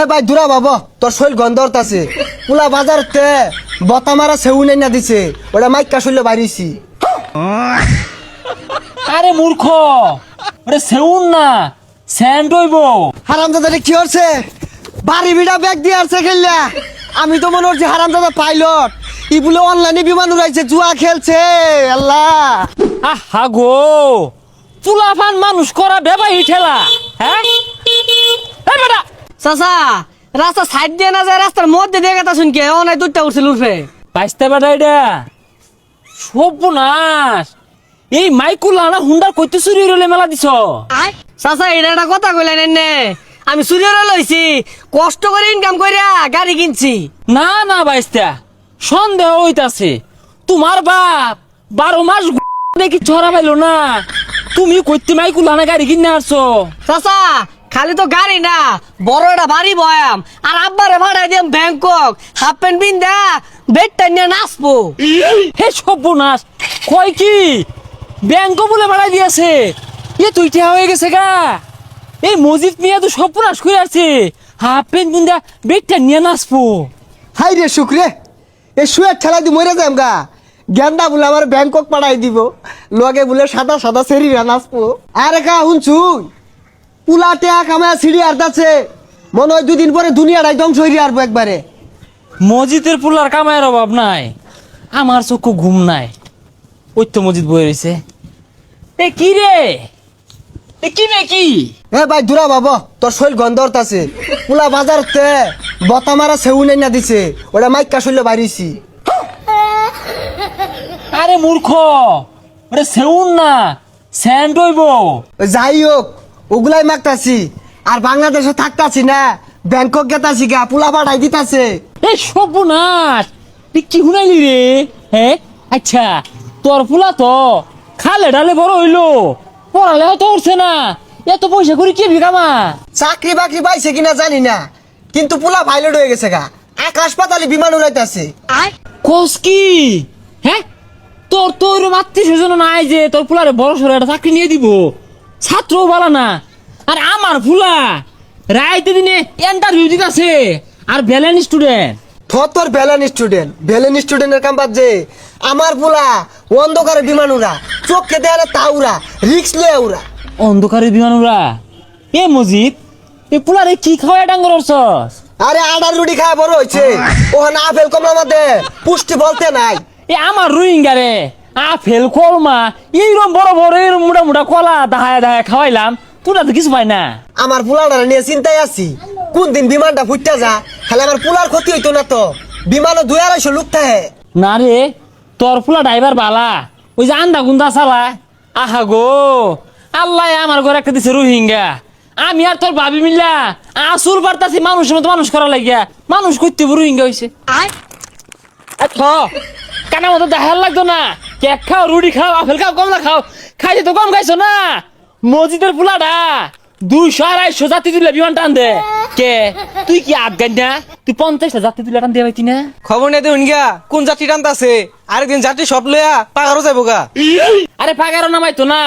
এ ভাই দূরা বাবা তোর শৈল গন্ধরত আছে পুলা বাজার তে বতা মারা সেউ নাই না দিছে ওটা মাইকা শৈল বাড়িছি আরে মূর্খ ওরে সেউন না স্যান্ড হইব। হারাম দাদা কি হচ্ছে? বাড়ি বিড়া ব্যাগ দিয়ে আসছে খেললা। আমি তো মনে হচ্ছে হারাম দাদা পাইলট। ই বলে অনলাইনে বিমান উড়াইছে জুয়া খেলছে আল্লাহ। আহা গো চুলাফান মানুষ করা বেবাই ঠেলা হ্যাঁ? বেটা চাচা রাস্তা সাইড দিয়ে না যায় রাস্তার মধ্যে দিয়ে গেতা শুনকে অনেক দুধটা উঠছিল উঠবে বাইসতে বেটা এটা? সর্বনাশ! এই মাইকুল আনা হুন্ডার কইতে চুরি রলে মেলা দিছ। চাচা এটা একটা কথা কইলেন এনে আমি সুরিয়র লইছি কষ্ট করে ইনকাম করিয়া গাড়ি কিনছি। না না বাইস্তা সন্দেহ হইতাছে। তোমার বাপ বারো মাস দেখি ছড়া পাইলো না। তুমি কইতে মাইকুল আনা গাড়ি কিনে আসছো চাচা খালি তো গাড়ি না বড় একটা বাড়ি বয়াম। আর আব্বারে ভাড়াই দিম ব্যাংকক। হাফ প্যান্ট পিন্দা বেডটা নিয়ে নাচবো। হে সর্বনাশ কয় কি? ব্যাংক বলে বাড়াই দিয়েছে। এ তুই হয়ে গেছে গা। এই মসজিদ মিয়া তো সর্বনাশ করে আছে। হাফ প্যান্ট বুন্দা বেগটা নিয়ে নাচবো। হাই রে শুক্রে এ শুয়ে ঠেলা দি মরে যাম গা। গেন্দা বলে আমার ব্যাংকক পাঠাই দিব। লগে বলে সাদা সাদা সেরি নাচবো। আরে কা শুনছুই? পুলা টেয়া কামায় সিঁড়ি আর্দাছে। মনে হয় দুদিন পরে দুনিয়াটাই ধ্বংস হইরে আরবো একবারে। মসজিদের পুলার কামায়ের অভাব নাই। আমার চক্ষু ঘুম নাই। ওই তো মসজিদ বয়ে রয়েছে এ কি রে? এ কি রে কি এ ভাই দূরা বাবা তোর শৈল গন্ধরত আছে পুলা বাজার তে বতা মারা সেউ নাই না দিছে। ওটা মাইকা শৈল বাড়িছি আরে মূর্খ ওরে সেউন না স্যান্ড হইব। যাই হোক ওগুলাই মাগতাছি। আর বাংলাদেশে থাকতাছি না ব্যাংকক গেতাছি গা পোলা পাঠাই দিতাছে। এই সর্বনাশ! তুই কি শুনাইলি রে? হ্যাঁ আচ্ছা তোর পোলা তো খালে ডালে বড় হইল। পড়ালে তো উঠছে না। এত পয়সা করে কি বিকামা চাকরি বাকরি পাইছে কিনা জানি না কিন্তু পোলা পাইলট হয়ে গেছে গা। আকাশ পাতালে বিমান উড়াইতাছে। কোস কি? হ্যাঁ তোর তোর আত্মীয় স্বজন নাই যে তোর ফুলারে বড় সড়ো একটা চাকরি নিয়ে দিব। ছাত্র বলা না। আর আমার ফুলা রাইতে দিনে ইন্টারভিউ দিতেছে। আর ব্যালেন্স স্টুডেন্ট থর তোর ভ্যালেন স্টুডেন্ট ভ্যালেন স্টুডেন্টের কাম যে আমার পুলা অন্ধকারে বিমান উড়া চোখকে দেয়ালে তা উড়া রিক্স লয়ে উড়া। অন্ধকারের বিমানুরা এ মজিদ এ পুলারে কি খাওয়ায় ডাঙ্গর অর্চস আরে আডার রুটি খায় বড় হয়েছে। ওখানে আপেল কমলা মধ্যে পুষ্টি বলতে নাই। এ আমার রোহিঙ্গা রে আপেল কলমা এইরকম বড় বড় এরম মোটা মোটা কলা দাহায় দাহায় খাওয়াইলাম তোরা তো কিছু পাই না। আমার পুলাটা নিয়ে চিন্তায় আছি। কোন দিন বিমানটা ফুটতে যা তাহলে আমার পুলার ক্ষতি হইতো না তো। বিমানও দুই আড়াইশো লোক থাকে। না রে তোর ফুলা ড্রাইভার বালা। ওই যে আন্দা গুন্দা চালা। আহা গো আল্লাহ আমার ঘরে একটা দিছে রোহিঙ্গা। আমি আর তোর ভাবি মিল্লা আসুর বার্তাছি মানুষের মতো মানুষ করা লাগিয়া। মানুষ করতে রোহিঙ্গা হয়েছে কানা মতো দেখার লাগতো না। কেক খাও রুটি খাও আপেল খাও কমলা খাও। খাইতে তো কম খাইছো না? মসজিদের পোলাটা দুইশো আড়াইশো জাতি তুলে বিমান টান দে। কে? তুই কি আফগান না? তুই পঞ্চাশটা জাতি তুলে টান দিয়ে পাইতি না খবর নেই দেখুন গা কোন যাত্রী টানতে আছে আরেকদিন যাত্রী সব লইয়া পাগারও যাব গা। আরে পাগারও নামাইতো না।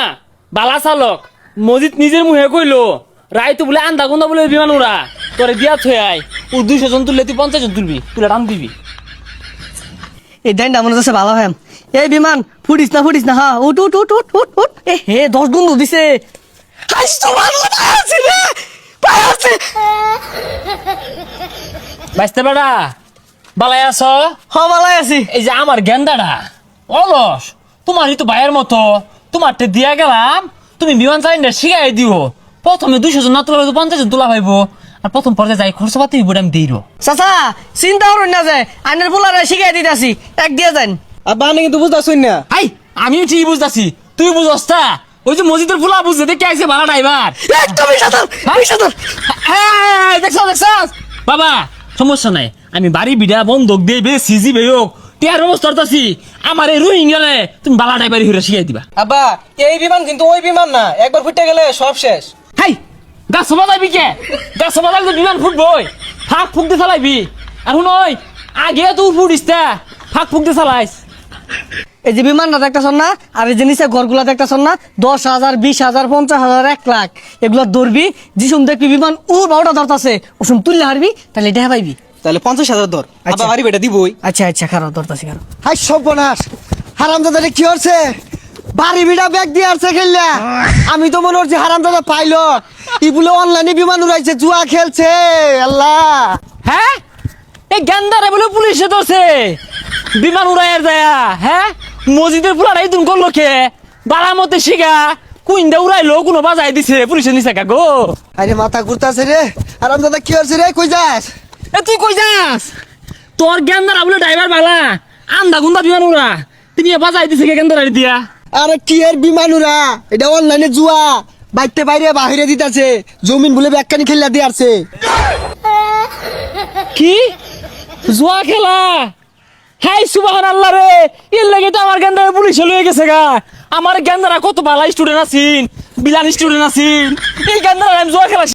বালা চালক মসজিদ নিজের মুহে কইলো রায় তো বলে আন্দা গুন্দা বলে বিমান উড়া তোরে দিয়া থই আয়। ও দুইশো জন তুললে তুই পঞ্চাশ জন তুলবি তুলে টান দিবি। এই ডাইনটা মনে হচ্ছে ভালো হ্যাম এই বিমান ফুটিস না ফুটিস না হা উঠ উঠ উঠ উঠ উঠ উঠ। এ হে দশ গুণ দিছে। বাইসতে বেড়া বালাই আছ? হ ভালো আছি। এই যে আমার গেন্দাটা অলস। তোমারই তো ভাইয়ের মতো। তোমারটা দিয়া গেলাম তুমি বিমান চালিনা শিখাই দিও। প্রথমে দুইশো জন না তোলা হইবো, পঞ্চাশ জন তোলা পাইবো আর প্রথম পর্যায়ে যাই খরচ পাতি আমি দিই চাচা চিন্তা করুন না যে আইনের পোলারে শিখাই দিতেছি এক দিয়ে যান আর বাহানে কিন্তু বুঝতেছুন না। আই আমিও ঠিক বুঝতাছি। তুই বুঝস তা? ওই যে মসজিদের ফুলা বুঝতে দেখে আইছে ভাড়া ড্রাইভার। একদমই সাঁতার আমি সাঁতার। দেখছ দেখছ বাবা সমস্যা নাই। আমি বাড়ি বিড়া বন্ধক দিয়ে বে সিজি বে হোক টিয়ার ব্যবস্থা করতেছি। আমার এই রুহিং গেলে তুমি বালা ড্রাইভারি হইরা শিখাই দিবা। আব্বা এই বিমান কিন্তু ওই বিমান না একবার ফুটে গেলে সব শেষ। হাই গাছ বাজাইবি কে? গাছ বাজাইলে তো বিমান ফুটবই। ফাঁক ফুকতে চালাইবি। আর শুন ওই আগে তো ফুটিস তা ফাঁক ফুকতে চালাইস। এই যে বিমানটা না আর এই যে নিচে ঘরগুলা দেখতেছ না? দশ হাজার বিশ হাজার পঞ্চাশ হাজার এক লাখ। এগুলো ধরবি যিসুম দেখবি বিমান উ বারোটা ধরতাছে। ওসম তুললে হারবি তাহলে এটা পাইবি। তাহলে পঞ্চাশ হাজার ধর। আচ্ছা। বাড়ি বেটা দিবই। আচ্ছা আচ্ছা খারাপ ধরতাছি খারাপ হাই সর্বনাশ। হারামজাদা কি হচ্ছে বাড়ি বিড়া ব্যাগ দিয়ে আসছে খেললা। আমি তো মনে হচ্ছে হারামজাদা পাইলট। ই অনলাইনে বিমান উড়াইছে জুয়া খেলছে। আল্লাহ। হ্যাঁ? এই গেন্দারে বলে পুলিশে ধরছে। বিমান উড়াইয়ার যায়া হ্যাঁ? মসজিদের এই তুমি করল কে? বারামতে শিগা কুইন্দা উড়াইলো কোনো বাজাই দিছে পুলিশের নিচে গো আরে মাথা ঘুরতাছে রে। হারামজাদা কি হচ্ছে রে? কই যাস? এ তুই কই যাস? তোর গেন্দারা বলে ড্রাইভার বালা। আন্দা গুন্দা বিমান উড়া। তিনি বাজাই দিছে কে গেন্দারা দিয়া? আরে কি এর বিমান উড়া? এটা অনলাইনে জুয়া। বাইতে বাইরে বাহিরে দিতাছে। জমিন বলে ব্যাগকানি খেললা দিয়ে আসছে। কি? জুয়া খেলা? হাই সুবাহান আল্লাহ রে। এর লাগে তো আমার গেন্দারে পুলিশে লয়ে গেছে গা। আমার গেন্দারা কত ভালো স্টুডেন্ট আছেন, বিলান স্টুডেন্ট আছেন। এই গেন্দারা আমি জুয়া খেলা